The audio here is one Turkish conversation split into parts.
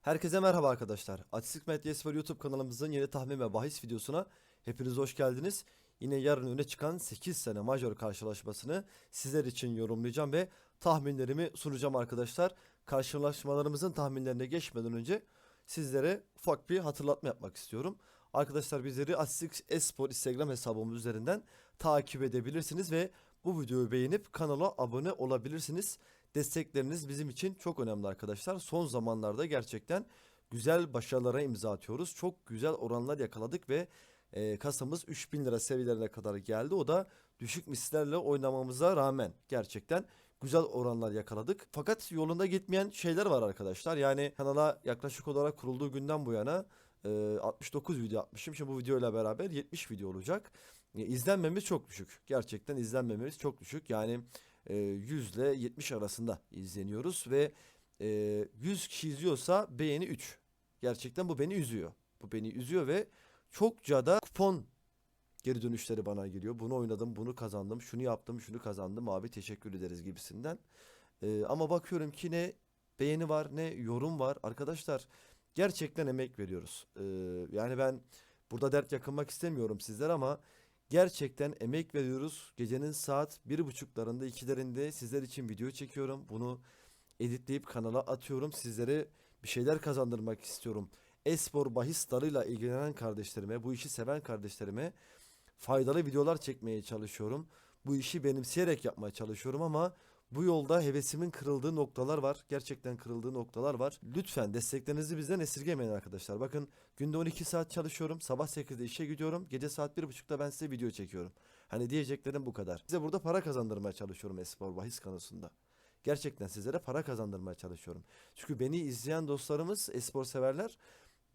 Herkese merhaba arkadaşlar. Atistik Medya Spor YouTube kanalımızın yeni tahmin ve bahis videosuna hepiniz hoş geldiniz. Yine yarın öne çıkan 8 sene majör karşılaşmasını sizler için yorumlayacağım ve tahminlerimi sunacağım arkadaşlar. Karşılaşmalarımızın tahminlerine geçmeden önce sizlere ufak bir hatırlatma yapmak istiyorum. Arkadaşlar bizleri Atistik Espor Instagram hesabımız üzerinden takip edebilirsiniz ve bu videoyu beğenip kanala abone olabilirsiniz. Destekleriniz bizim için çok önemli arkadaşlar. Son zamanlarda gerçekten güzel başarılara imza atıyoruz. Çok güzel oranlar yakaladık ve e, kasamız 3000 lira seviyelerine kadar geldi. O da düşük mislerle oynamamıza rağmen gerçekten güzel oranlar yakaladık. Fakat yolunda gitmeyen şeyler var arkadaşlar. Yani kanala yaklaşık olarak kurulduğu günden bu yana e, 69 video atmışım. Şimdi bu videoyla beraber 70 video olacak. E, izlenmemiz çok düşük. Gerçekten izlenmemiz çok düşük. Yani 100 ile 70 arasında izleniyoruz ve e, 100 kişi izliyorsa beğeni 3. Gerçekten bu beni üzüyor. Bu beni üzüyor ve çokça da kupon geri dönüşleri bana geliyor. Bunu oynadım, bunu kazandım, şunu yaptım, şunu kazandım abi teşekkür ederiz gibisinden. E, ama bakıyorum ki ne beğeni var ne yorum var. Arkadaşlar gerçekten emek veriyoruz. E, yani ben burada dert yakınmak istemiyorum sizler ama Gerçekten emek veriyoruz. Gecenin saat bir buçuklarında ikilerinde sizler için video çekiyorum. Bunu editleyip kanala atıyorum. Sizlere bir şeyler kazandırmak istiyorum. Espor bahis dalıyla ilgilenen kardeşlerime, bu işi seven kardeşlerime faydalı videolar çekmeye çalışıyorum. Bu işi benimseyerek yapmaya çalışıyorum ama bu yolda hevesimin kırıldığı noktalar var. Gerçekten kırıldığı noktalar var. Lütfen desteklerinizi bizden esirgemeyin arkadaşlar. Bakın günde 12 saat çalışıyorum. Sabah 8'de işe gidiyorum. Gece saat 1.30'da ben size video çekiyorum. Hani diyeceklerim bu kadar. Size burada para kazandırmaya çalışıyorum espor bahis konusunda. Gerçekten sizlere para kazandırmaya çalışıyorum. Çünkü beni izleyen dostlarımız, espor severler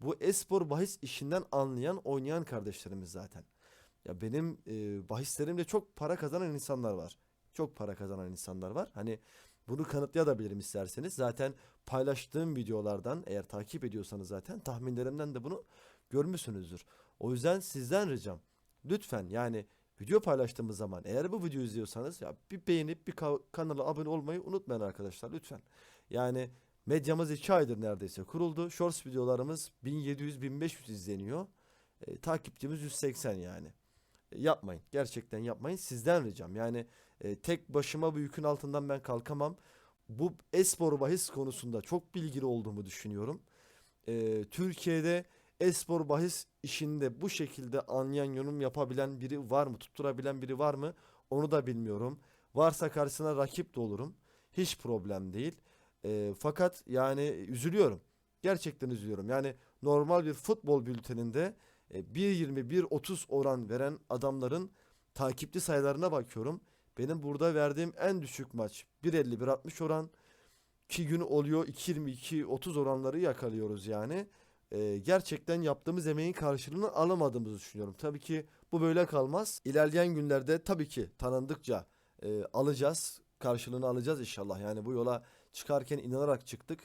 bu espor bahis işinden anlayan, oynayan kardeşlerimiz zaten. Ya benim e, bahislerimle çok para kazanan insanlar var. Çok para kazanan insanlar var. Hani bunu kanıtlayabilirim isterseniz. Zaten paylaştığım videolardan eğer takip ediyorsanız zaten tahminlerimden de bunu görmüşsünüzdür. O yüzden sizden ricam lütfen yani video paylaştığımız zaman eğer bu videoyu izliyorsanız ya bir beğenip bir ka- kanala abone olmayı unutmayın arkadaşlar lütfen. Yani medyamız 2 aydır neredeyse kuruldu. Shorts videolarımız 1700-1500 izleniyor. E, takipçimiz 180 yani. E, yapmayın. Gerçekten yapmayın. Sizden ricam. Yani e, tek başıma bu yükün altından ben kalkamam. Bu espor bahis konusunda çok bilgili olduğumu düşünüyorum. E, Türkiye'de espor bahis işinde bu şekilde anlayan yorum yapabilen biri var mı? Tutturabilen biri var mı? Onu da bilmiyorum. Varsa karşısına rakip de olurum. Hiç problem değil. E, fakat yani üzülüyorum. Gerçekten üzülüyorum. Yani normal bir futbol bülteninde e, 1.20-1.30 oran veren adamların takipçi sayılarına bakıyorum. Benim burada verdiğim en düşük maç 1.50-1.60 oran. 2 gün oluyor 2.22-30 oranları yakalıyoruz yani. E, gerçekten yaptığımız emeğin karşılığını alamadığımızı düşünüyorum. Tabii ki bu böyle kalmaz. İlerleyen günlerde tabii ki tanındıkça e, alacağız. Karşılığını alacağız inşallah. Yani bu yola çıkarken inanarak çıktık.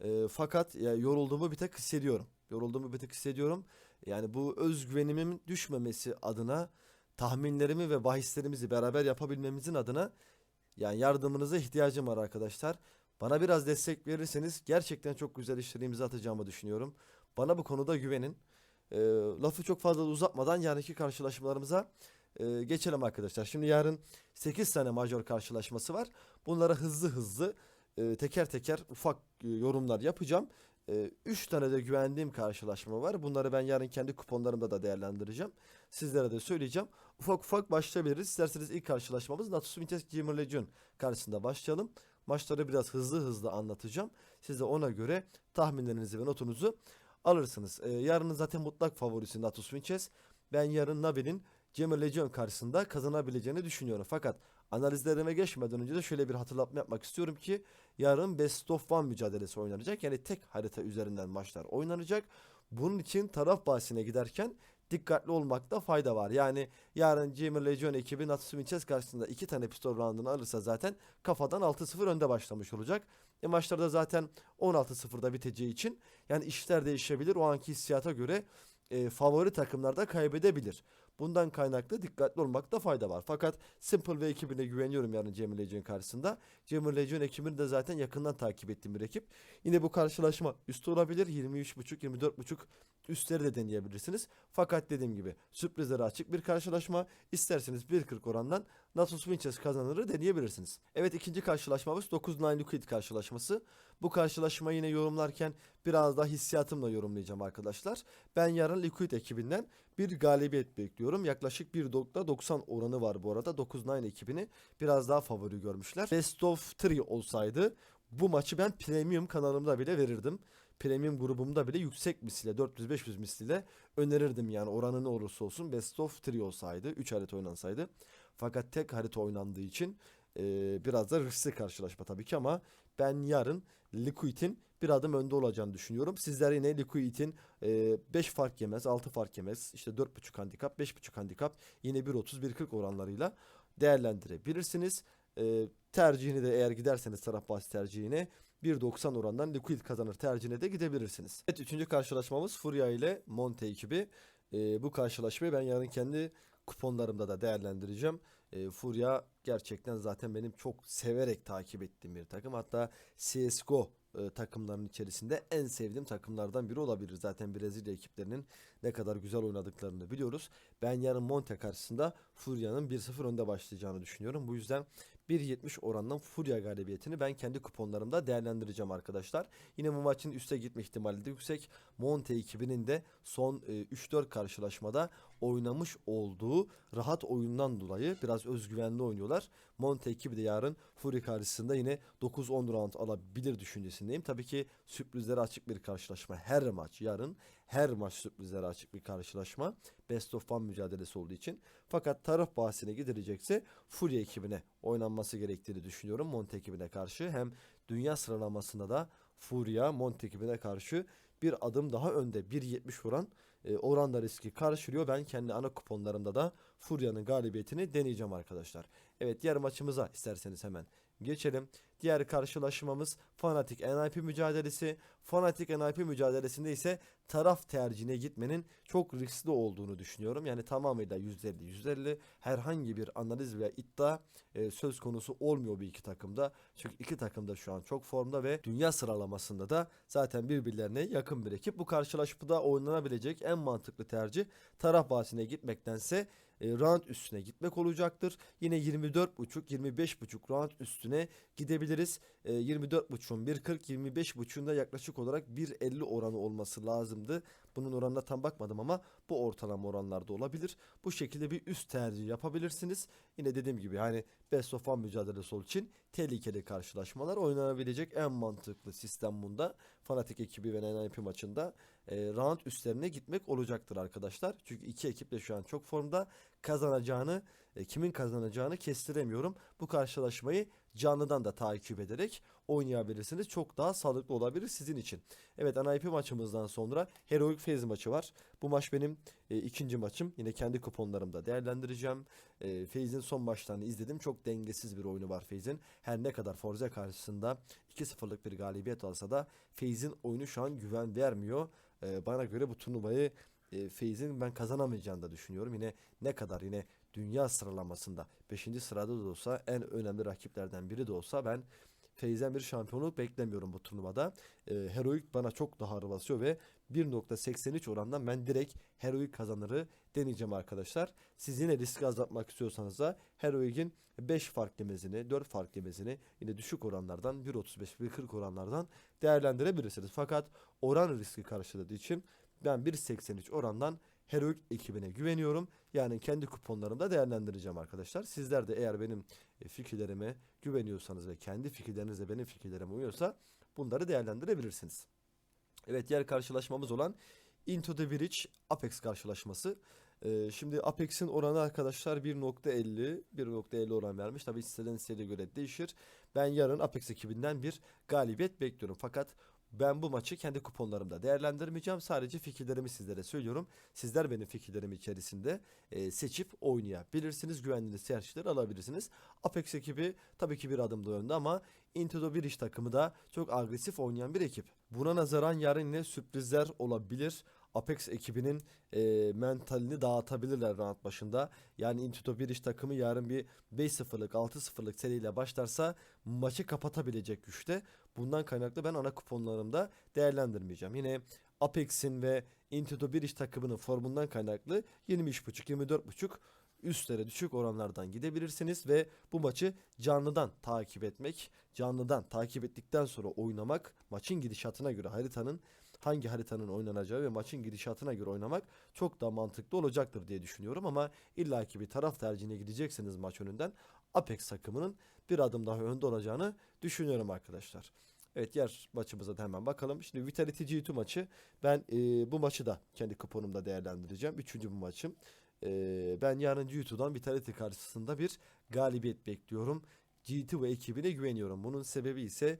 E, fakat ya, yorulduğumu bir tek hissediyorum. Yorulduğumu bir tek hissediyorum. Yani bu özgüvenimin düşmemesi adına tahminlerimi ve bahislerimizi beraber yapabilmemizin adına yani yardımınıza ihtiyacım var arkadaşlar. Bana biraz destek verirseniz gerçekten çok güzel işlere imza atacağımı düşünüyorum. Bana bu konuda güvenin. E, lafı çok fazla uzatmadan yarınki karşılaşmalarımıza e, geçelim arkadaşlar. Şimdi yarın 8 tane major karşılaşması var. Bunlara hızlı hızlı e, teker teker ufak e, yorumlar yapacağım. 3 tane de güvendiğim karşılaşma var. Bunları ben yarın kendi kuponlarımda da değerlendireceğim. Sizlere de söyleyeceğim. Ufak ufak başlayabiliriz. İsterseniz ilk karşılaşmamız Natus Vintes Gamer Legion karşısında başlayalım. Maçları biraz hızlı hızlı anlatacağım. Siz de ona göre tahminlerinizi ve notunuzu alırsınız. Ee, yarının zaten mutlak favorisi Natus Vinces. Ben yarın Navi'nin Gamer Legion karşısında kazanabileceğini düşünüyorum. Fakat analizlerime geçmeden önce de şöyle bir hatırlatma yapmak istiyorum ki yarın Best of One mücadelesi oynanacak. Yani tek harita üzerinden maçlar oynanacak. Bunun için taraf bahsine giderken dikkatli olmakta fayda var. Yani yarın Gamer Legion ekibi Natsu Vinces karşısında iki tane pistol roundunu alırsa zaten kafadan 6-0 önde başlamış olacak. E maçlarda zaten 16-0'da biteceği için yani işler değişebilir. O anki hissiyata göre e, favori takımlar da kaybedebilir. Bundan kaynaklı dikkatli olmakta fayda var. Fakat Simple ve ekibine güveniyorum yarın Cemil Ece'nin karşısında. Cemil Ece'nin ekibini de zaten yakından takip ettiğim bir ekip. Yine bu karşılaşma üstü olabilir. 23.5 24.5 üstleri de deneyebilirsiniz. Fakat dediğim gibi sürprizlere açık bir karşılaşma. İsterseniz 1.40 orandan Nasus Winches kazanırı deneyebilirsiniz. Evet ikinci karşılaşmamız 9-9 Liquid karşılaşması. Bu karşılaşmayı yine yorumlarken biraz daha hissiyatımla yorumlayacağım arkadaşlar. Ben yarın Liquid ekibinden bir galibiyet bekliyorum. Yaklaşık 1.90 oranı var bu arada. 9-9 ekibini biraz daha favori görmüşler. Best of 3 olsaydı bu maçı ben premium kanalımda bile verirdim. Premium grubumda bile yüksek misliyle 400-500 misliyle önerirdim yani oranı ne olursa olsun best of 3 olsaydı 3 harita oynansaydı. Fakat tek harita oynandığı için e, biraz da riskli karşılaşma tabii ki ama ben yarın Liquid'in bir adım önde olacağını düşünüyorum. Sizler yine Liquid'in 5 fark yemez, 6 fark yemez, işte 4.5 handikap, 5.5 handikap yine 1.30, 1.40 oranlarıyla değerlendirebilirsiniz. E, tercihini de eğer giderseniz taraf bahsi tercihine 1.90 orandan Liquid kazanır tercihine de gidebilirsiniz. Evet üçüncü karşılaşmamız Furia ile Monte ekibi. E, bu karşılaşmayı ben yarın kendi kuponlarımda da değerlendireceğim. E, Furia gerçekten zaten benim çok severek takip ettiğim bir takım. Hatta CSGO e, takımlarının içerisinde en sevdiğim takımlardan biri olabilir. Zaten Brezilya ekiplerinin ne kadar güzel oynadıklarını biliyoruz. Ben yarın Monte karşısında Furia'nın 1-0 önde başlayacağını düşünüyorum. Bu yüzden 1.70 orandan Furia galibiyetini ben kendi kuponlarımda değerlendireceğim arkadaşlar. Yine bu maçın üste gitme ihtimali de yüksek. Monte ekibinin de son e, 3-4 karşılaşmada oynamış olduğu rahat oyundan dolayı biraz özgüvenli oynuyorlar. Monte ekibi de yarın Fury karşısında yine 9-10 round alabilir düşüncesindeyim. Tabii ki sürprizlere açık bir karşılaşma. Her maç yarın her maç sürprizlere açık bir karşılaşma. Best of one mücadelesi olduğu için. Fakat taraf bahsine gidilecekse Fury ekibine oynanması gerektiğini düşünüyorum Monte ekibine karşı. Hem dünya sıralamasında da Furia Monte ekibine karşı bir adım daha önde 1.70 oran e, oranda riski karşılıyor. Ben kendi ana kuponlarımda da Furia'nın galibiyetini deneyeceğim arkadaşlar. Evet diğer maçımıza isterseniz hemen geçelim. Diğer karşılaşmamız Fanatik NIP mücadelesi. Fanatik NIP mücadelesinde ise taraf tercihine gitmenin çok riskli olduğunu düşünüyorum. Yani tamamıyla %50 %50 herhangi bir analiz veya iddia e, söz konusu olmuyor bu iki takımda. Çünkü iki takım da şu an çok formda ve dünya sıralamasında da zaten birbirlerine yakın bir ekip. Bu karşılaşmada oynanabilecek en mantıklı tercih taraf bahsine gitmektense e, üstüne gitmek olacaktır. Yine 24.5-25.5 round üstüne gidebiliriz. E, 24.5'un 1.40 25.5'un da yaklaşık olarak 1.50 oranı olması lazımdı. Bunun oranına tam bakmadım ama bu ortalama oranlarda olabilir. Bu şekilde bir üst tercih yapabilirsiniz. Yine dediğim gibi hani best of one mücadelesi için tehlikeli karşılaşmalar oynanabilecek en mantıklı sistem bunda. Fanatik ekibi ve NNP maçında e, round üstlerine gitmek olacaktır arkadaşlar. Çünkü iki ekip de şu an çok formda kazanacağını e, kimin kazanacağını kestiremiyorum. Bu karşılaşmayı canlıdan da takip ederek oynayabilirsiniz. Çok daha sağlıklı olabilir sizin için. Evet NIP maçımızdan sonra Heroic Phase maçı var. Bu maç benim e, ikinci maçım. Yine kendi kuponlarımda değerlendireceğim. E, Phase'in son maçlarını izledim. Çok dengesiz bir oyunu var Phase'in. Her ne kadar Forza karşısında 2-0'lık bir galibiyet alsa da Phase'in oyunu şu an güven vermiyor. E, bana göre bu turnuvayı e, Feyz'in ben kazanamayacağını da düşünüyorum. Yine ne kadar yine dünya sıralamasında 5. sırada da olsa en önemli rakiplerden biri de olsa ben Feyz'den bir şampiyonluk beklemiyorum bu turnuvada. E, Heroic bana çok daha ağır basıyor ve 1.83 orandan ben direkt Heroic kazanırı deneyeceğim arkadaşlar. Siz yine riski azaltmak istiyorsanız da Heroic'in 5 fark yemezini, 4 fark yemezini yine düşük oranlardan 1.35, 1.40 oranlardan değerlendirebilirsiniz. Fakat oran riski karşıladığı için ben 1.83 orandan Heroic ekibine güveniyorum. Yani kendi kuponlarımda değerlendireceğim arkadaşlar. Sizler de eğer benim e, fikirlerime güveniyorsanız ve kendi fikirleriniz de benim fikirlerime uyuyorsa bunları değerlendirebilirsiniz. Evet diğer karşılaşmamız olan Into the Bridge Apex karşılaşması. Ee, şimdi Apex'in oranı arkadaşlar 1.50 1.50 oran vermiş. Tabi siteden siteye göre değişir. Ben yarın Apex ekibinden bir galibiyet bekliyorum. Fakat ben bu maçı kendi kuponlarımda değerlendirmeyeceğim. Sadece fikirlerimi sizlere söylüyorum. Sizler benim fikirlerim içerisinde e, seçip oynayabilirsiniz. Güvendiğiniz tercihleri alabilirsiniz. Apex ekibi tabii ki bir adım da önde ama Into the Bridge takımı da çok agresif oynayan bir ekip. Buna nazaran yarın yine sürprizler olabilir. Apex ekibinin e, mentalini dağıtabilirler round başında. Yani Intuito bir iş takımı yarın bir 5-0'lık 6-0'lık seriyle başlarsa maçı kapatabilecek güçte. Bundan kaynaklı ben ana kuponlarımda değerlendirmeyeceğim. Yine Apex'in ve Intuito bir iş takımının formundan kaynaklı 23.5-24.5 üstlere düşük oranlardan gidebilirsiniz ve bu maçı canlıdan takip etmek, canlıdan takip ettikten sonra oynamak, maçın gidişatına göre haritanın hangi haritanın oynanacağı ve maçın gidişatına göre oynamak çok daha mantıklı olacaktır diye düşünüyorum ama illaki bir taraf tercihine gidecekseniz maç önünden Apex takımının bir adım daha önde olacağını düşünüyorum arkadaşlar. Evet diğer maçımıza da hemen bakalım. Şimdi Vitality G2 maçı ben e, bu maçı da kendi kuponumda değerlendireceğim. Üçüncü bu maçım. E, ben yarın G2'dan Vitality karşısında bir galibiyet bekliyorum. G2 ve ekibine güveniyorum. Bunun sebebi ise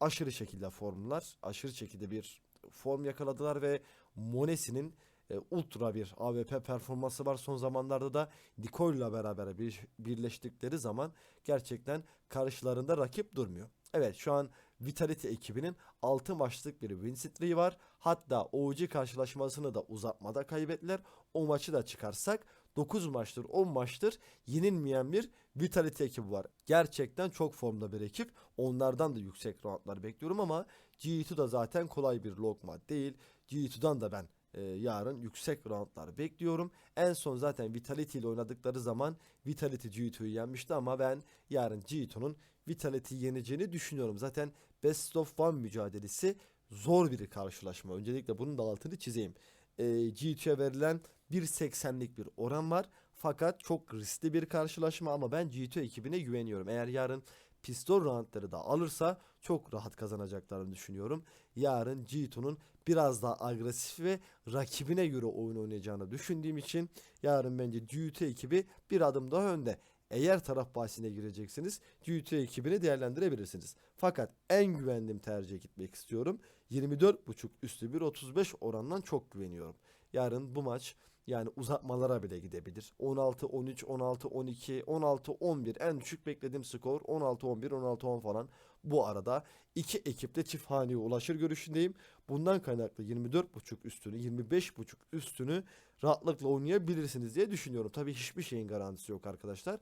aşırı şekilde formlar, aşırı şekilde bir form yakaladılar ve Monesi'nin e, ultra bir AWP performansı var. Son zamanlarda da Nicole'la beraber bir, birleştikleri zaman gerçekten karşılarında rakip durmuyor. Evet şu an Vitality ekibinin 6 maçlık bir win streak'i var. Hatta OG karşılaşmasını da uzatmada kaybettiler. O maçı da çıkarsak 9 maçtır 10 maçtır yenilmeyen bir Vitality ekibi var. Gerçekten çok formda bir ekip. Onlardan da yüksek roundlar bekliyorum ama G2 da zaten kolay bir lokma değil. G2'dan da ben e, yarın yüksek roundlar bekliyorum. En son zaten Vitality ile oynadıkları zaman Vitality G2'yu yenmişti ama ben yarın G2'nun Vitality'yi yeneceğini düşünüyorum. Zaten Best of One mücadelesi zor bir karşılaşma. Öncelikle bunun da altını çizeyim. E, G2'ye verilen 1.80'lik bir oran var. Fakat çok riskli bir karşılaşma ama ben G2 ekibine güveniyorum. Eğer yarın pistol roundları da alırsa çok rahat kazanacaklarını düşünüyorum. Yarın G2'nun biraz daha agresif ve rakibine göre oyun oynayacağını düşündüğüm için yarın bence G2 ekibi bir adım daha önde. Eğer taraf bahsine gireceksiniz G2 ekibini değerlendirebilirsiniz. Fakat en güvendiğim tercihe gitmek istiyorum. 24.5 üstü 1.35 orandan çok güveniyorum. Yarın bu maç yani uzatmalara bile gidebilir. 16 13 16 12 16 11 en düşük beklediğim skor 16 11 16 10 falan. Bu arada iki ekip de çift haneye ulaşır görüşündeyim. Bundan kaynaklı 24.5 üstünü 25.5 üstünü rahatlıkla oynayabilirsiniz diye düşünüyorum. Tabii hiçbir şeyin garantisi yok arkadaşlar.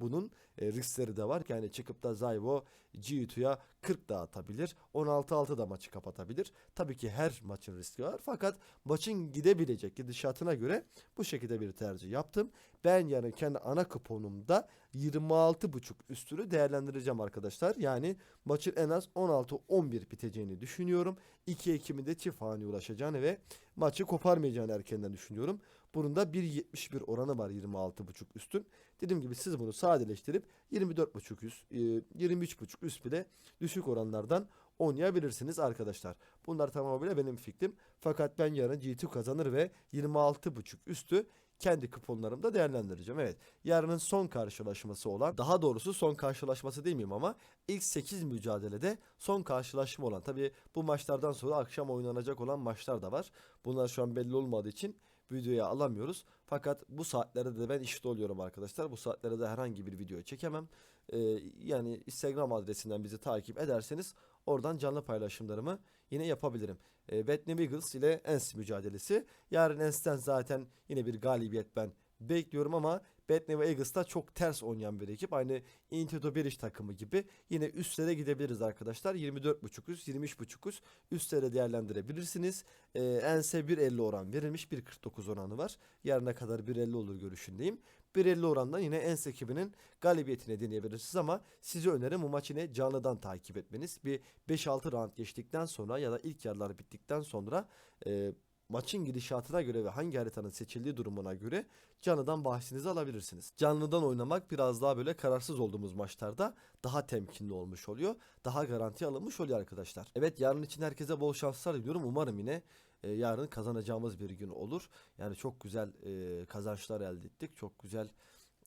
Bunun e, riskleri de var. Yani çıkıp da Zayvo G2'ya 40 dağıtabilir. 16-6 da maçı kapatabilir. Tabii ki her maçın riski var. Fakat maçın gidebilecek gidişatına göre bu şekilde bir tercih yaptım. Ben yani kendi ana kuponumda 26.5 üstünü değerlendireceğim arkadaşlar. Yani maçın en az 16-11 biteceğini düşünüyorum. 2 Ekim'in de çift haneye ulaşacağını ve maçı koparmayacağını erkenden düşünüyorum. Bunun da 1.71 oranı var 26.5 üstün. Dediğim gibi siz bunu sadeleştirip 24.5 üst, e, 23.5 üst bile düşük oranlardan oynayabilirsiniz arkadaşlar. Bunlar tamamıyla benim fikrim. Fakat ben yarın G2 kazanır ve 26.5 üstü kendi kuponlarımda değerlendireceğim. Evet yarının son karşılaşması olan daha doğrusu son karşılaşması değil miyim ama ilk 8 mücadelede son karşılaşma olan. Tabi bu maçlardan sonra akşam oynanacak olan maçlar da var. Bunlar şu an belli olmadığı için videoya alamıyoruz. Fakat bu saatlerde de ben işte oluyorum arkadaşlar. Bu saatlerde de herhangi bir video çekemem. Ee, yani Instagram adresinden bizi takip ederseniz oradan canlı paylaşımlarımı yine yapabilirim. Ee, Batman Eagles ile Ens mücadelesi. Yarın Ens'ten zaten yine bir galibiyet ben bekliyorum ama Batman ve Eagles'ta çok ters oynayan bir ekip. Aynı Intito Beriş takımı gibi. Yine üstlere gidebiliriz arkadaşlar. 24.5 üst, 23.5 üst üstlere değerlendirebilirsiniz. Ee, Ens'e 1.50 oran verilmiş. 1.49 oranı var. Yarına kadar 1.50 olur görüşündeyim. 1.50 orandan yine Ens ekibinin galibiyetine deneyebilirsiniz ama size önerim bu maçı yine canlıdan takip etmeniz. Bir 5-6 round geçtikten sonra ya da ilk yarılar bittikten sonra e, maçın gidişatına göre ve hangi haritanın seçildiği durumuna göre canlıdan bahsinizi alabilirsiniz. Canlıdan oynamak biraz daha böyle kararsız olduğumuz maçlarda daha temkinli olmuş oluyor. Daha garanti alınmış oluyor arkadaşlar. Evet yarın için herkese bol şanslar diliyorum. Umarım yine e, yarın kazanacağımız bir gün olur. Yani çok güzel e, kazançlar elde ettik. Çok güzel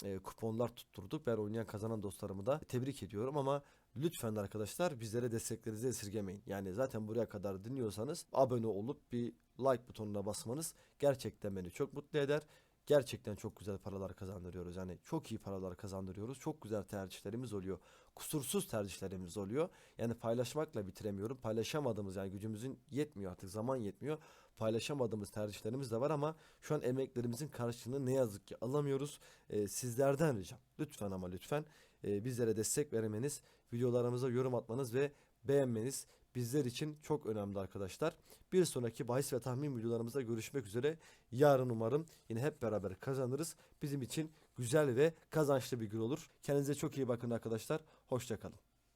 e, kuponlar tutturduk. Ben oynayan kazanan dostlarımı da tebrik ediyorum ama lütfen arkadaşlar bizlere desteklerinizi esirgemeyin. Yani zaten buraya kadar dinliyorsanız abone olup bir like butonuna basmanız gerçekten beni çok mutlu eder. Gerçekten çok güzel paralar kazandırıyoruz. Yani çok iyi paralar kazandırıyoruz. Çok güzel tercihlerimiz oluyor. Kusursuz tercihlerimiz oluyor. Yani paylaşmakla bitiremiyorum. Paylaşamadığımız yani gücümüzün yetmiyor artık zaman yetmiyor. Paylaşamadığımız tercihlerimiz de var ama şu an emeklerimizin karşılığını ne yazık ki alamıyoruz. Ee, sizlerden ricam lütfen ama lütfen e, bizlere destek vermeniz, videolarımıza yorum atmanız ve beğenmeniz bizler için çok önemli arkadaşlar. Bir sonraki bahis ve tahmin videolarımızda görüşmek üzere. Yarın umarım yine hep beraber kazanırız. Bizim için güzel ve kazançlı bir gün olur. Kendinize çok iyi bakın arkadaşlar. Hoşçakalın.